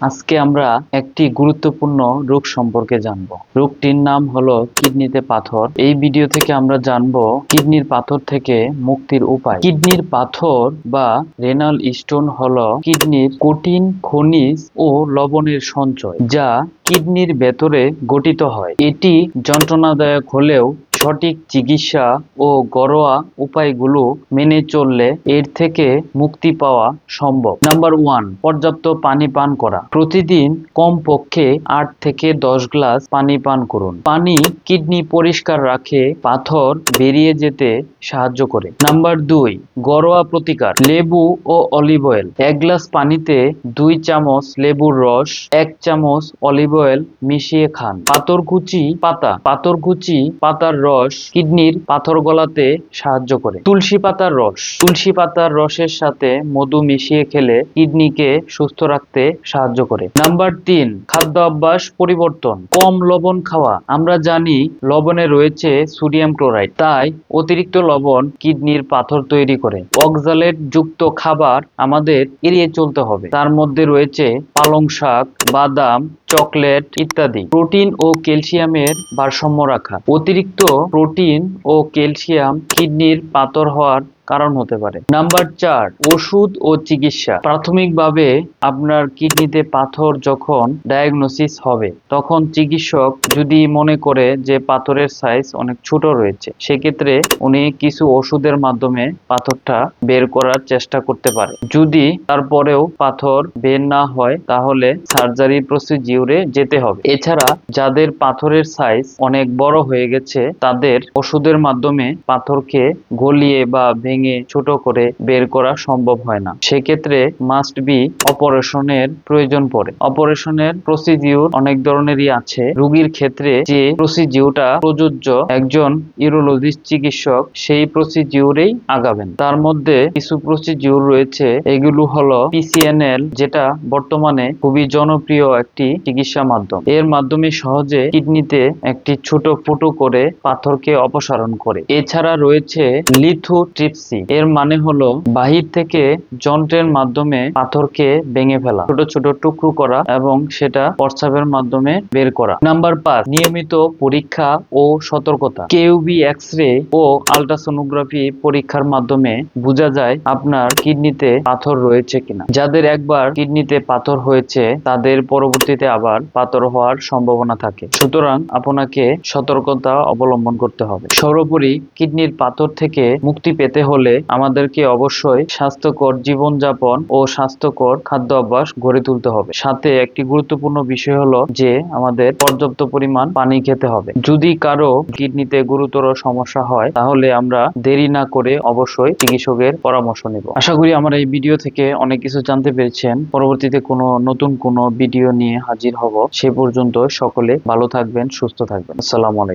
আজকে আমরা একটি গুরুত্বপূর্ণ রোগ সম্পর্কে জানব। রোগটির নাম হলো কিডনিতে পাথর। এই ভিডিও থেকে আমরা জানব কিডনির পাথর থেকে মুক্তির উপায়। কিডনির পাথর বা রেনাল স্টোন হলো কিডনির কঠিন খনিজ ও লবণের সঞ্চয়, যা কিডনির ভেতরে গঠিত হয়। এটি যন্ত্রণাদায়ক হলেও সঠিক চিকিৎসা ও ঘরোয়া উপায়গুলো মেনে চললে এর থেকে মুক্তি পাওয়া সম্ভব। নাম্বার ওয়ান, পর্যাপ্ত পানি পান করা। প্রতিদিন কমপক্ষে আট থেকে দশ গ্লাস পানি পান করুন। পানি কিডনি পরিষ্কার রাখে, পাথর বেরিয়ে যেতে সাহায্য করে। নাম্বার দুই, ঘরোয়া প্রতিকার, লেবু ও অলিভ অয়েল। এক গ্লাস পানিতে দুই চামচ লেবুর রস, এক চামচ অলিভ অয়েল মিশিয়ে খান। পাথরকুচি পাতা, পাথরকুচি পাতার রস কিডনির পাথর গলাতে সাহায্য করে। তুলসী পাতার রস, তুলসী পাতার রসের সাথে মধু মিশিয়ে খেলে কিডনিকে সুস্থ রাখতে সাহায্য করে। নাম্বার তিন, খাদ্য অভ্যাস পরিবর্তন, কম লবণ খাওয়া। আমরা জানি লবণে রয়েছে সোডিয়াম ক্লোরাইড, তাই অতিরিক্ত লবণ কিডনির পাথর তৈরি করে। অক্সালেট যুক্ত খাবার আমাদের এড়িয়ে চলতে হবে। তার মধ্যে রয়েছে পালং শাক, বাদাম চকলেট ইত্যাদি। প্রোটিন ও ক্যালসিয়ামের ভারসাম্য রাখা। অতিরিক্ত প্রোটিন ও ক্যালসিয়াম কিডনির পাথর হওয়ার কারণ হতে পারে। নাম্বার চার, ওষুধ ও চিকিৎসা। প্রাথমিকভাবে আপনার কিডনিতে পাথর যখন ডায়াগনোসিস হবে, তখন চিকিৎসক যদি মনে করে যে পাথরের সাইজ অনেক ছোট রয়েছে, সেক্ষেত্রে উনি কিছু ওষুধের মাধ্যমে পাথরটা বের করার চেষ্টা করতে পারে। যদি তারপরেও পাথর বের না হয়, তাহলে সার্জারি প্রসিডিউরে যেতে হবে। এছাড়া যাদের পাথরের সাইজ অনেক বড় হয়ে গেছে, তাদের ওষুধের মাধ্যমে পাথরকে গলিয়ে বা ভেঙে ছোট করে বের করা সম্ভব হয় না। সেক্ষেত্রে মাস্ট বি অপারেশনের প্রয়োজন পড়ে। অপারেশনের প্রসিডিউর অনেক ধরনেরই আছে। রোগীর ক্ষেত্রে যে প্রসিডিউরটা প্রযোজ্য একজন ইউরোলজিস্ট চিকিৎসক, সেই প্রসিডিউরেই আগাবেন। তার মধ্যে কিছু প্রসিডিউর রয়েছে। এগুলো হলো পিসিএনএল যেটা বর্তমানে খুবই জনপ্রিয় একটি চিকিৎসা মাধ্যম। এর মাধ্যমে সহজে কিডনিতে একটি ছোট ফুটো করে পাথরকে অপসারণ করে। এছাড়া রয়েছে লিথোট্রিপসি। এর মানে হলো বাহির থেকে যন্ত্রের মাধ্যমে পাথরকে ভেঙে ফেলা। ছোট ছোট টুকরো করা এবং সেটা প্রস্রাবের মাধ্যমে বের করা। নাম্বার পাঁচ, নিয়মিত পরীক্ষা ও সতর্কতা। কেউবি এক্স রে ও আলট্রাসোনোগ্রাফি পরীক্ষার মাধ্যমে বোঝা যায় আপনার কিডনিতে পাথর রয়েছে কিনা। যাদের একবার কিডনিতে পাথর হয়েছে, তাদের পরবর্তীতে আবার পাথর হওয়ার সম্ভাবনা থাকে। সুতরাং আপনাকে সতর্কতা অবলম্বন করতে হবে। সর্বোপরি কিডনির পাথর থেকে মুক্তি পেতে হলে আমাদেরকে অবশ্যই স্বাস্থ্যকর জীবনযাপন ও স্বাস্থ্যকর খাদ্য অভ্যাস গড়ে তুলতে হবে। সাথে একটি গুরুত্বপূর্ণ বিষয় হলো যে আমাদের পর্যাপ্ত পরিমাণ পানি খেতে হবে। যদি কারও কিডনিতে গুরুতর সমস্যা হয়, তাহলে আমরা দেরি না করে অবশ্যই চিকিৎসকের পরামর্শ নেব। আশা করি আমার এই ভিডিও থেকে অনেক কিছু জানতে পেরেছেন। পরবর্তীতে কোনো নতুন কোনো ভিডিও নিয়ে হাজির হব। সে পর্যন্ত সকলে ভালো থাকবেন সুস্থ থাকবেন। আসসালামু আলাইকুম।